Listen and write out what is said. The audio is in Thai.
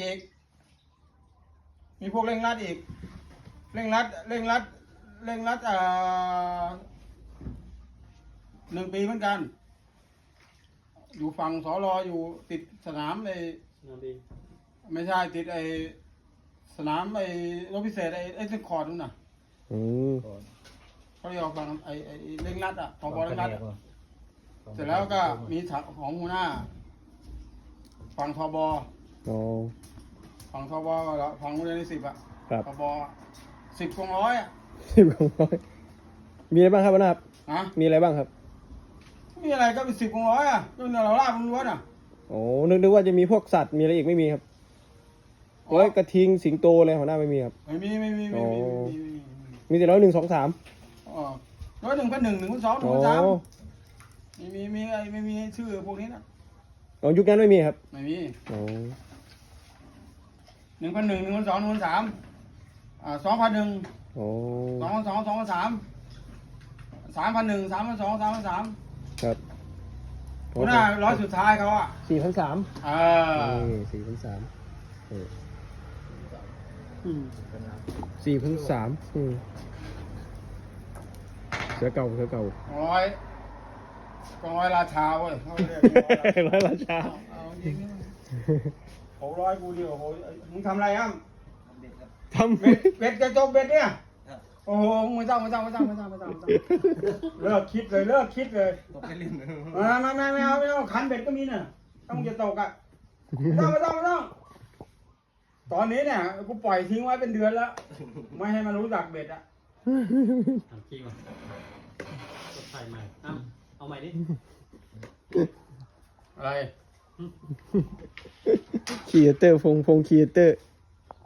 อีก มีพวกเร่งรัดอีก เร่งรัด เร่งรัด เร่งรัดอ่าหนึ่งปีเหมือนกัน อยู่ฝั่งสอรออยู่ติดสนามไอนอนดีไม่ใช่ติดไอสนามไอรถพิเศษไอไอเส้นคอร์ดนู่นน่ะอืมก่อนเขาเรียกว่าฝั่งไอไอเร่งรัดอะพอบอเร่งรัดอะเสร็จแล้วก็มีถังของหัวหน้า ฝั่งทบ อ๋อฝั่งทบก็แล้วฝั่งโรงเรียนที่สิบอะครับ ทบสิบกองร้อยอะสิบกองร้อยมีอะไรบ้างครับหัวหน้าครับ นะมีอะไรบ้างครับมีอะไรก็เป็นสิบกองร้อยอะก็เราลาบล้วนๆอะโอ้นึกนึกว่าจะมีพวกสัตว์มีอะไรอีกไม่มีครับโอ้ยกระทิงสิงโตอะไรหัวหน้าไม่มีครับ ไม่มีไม่มีไม่มีไม่มีไม่มีมีแต่ร้อยหนึ่งสองสามอ๋อร้อยหนึ่งพันหนึ่งหนึ่งพันสองหนึ่งโอ้พันสามไม่มีมีอะไรไม่มีชื่อพวกนี้นะอ๋อยุคนั้นไม่มีครับ ไม่มีโอ้ หนึ่งพันหนึ่งหนึ่งพันสองหนึ่งพันสามอ่าสองพันหนึ่งโอ้สองพันสองสองพันสามสามพันหนึ่งสามพันสองสามพันสามครับหัวหน้าร้อยสุดท้ายเขาอะสี่พันสามเออสี่พันสามสี่พันสามเสือเก่าเสือเก่าร้อยกองร้อยราชาเว้ยเขาเรียกร้อยราชา เอาเอาจริงนะหกร้อยกูเดียวโอ้โหมึงทำอะไรอะทำเบ็ดเบ็ดจะจบเบ็ดเนี่ยโอ้โหไม่ต้องไม่ต้องไม่ต้องไม่ต้องไม่ต้องไม่ต้องเลิกคิดเลยเลิกคิดเลยตกไปลิ้นไม่ไม่ไม่ไม่เอาไม่เอาขันเบ็ดก็มีน่ะต้องจะตกอะไม่ต้องไม่ต้องไม่ต้อง ตอนนี้เนี่ยกูปล่อยทิ้งไว้เป็นเดือนแล้ว ไม่ให้มันรู้จักเบ็ดอะทำขี้ก่อนกดใส่ใหม่อ้าวเอาใหม่ดิอะไร คีเอเตอร์ฟงฟงคีเอเตอร์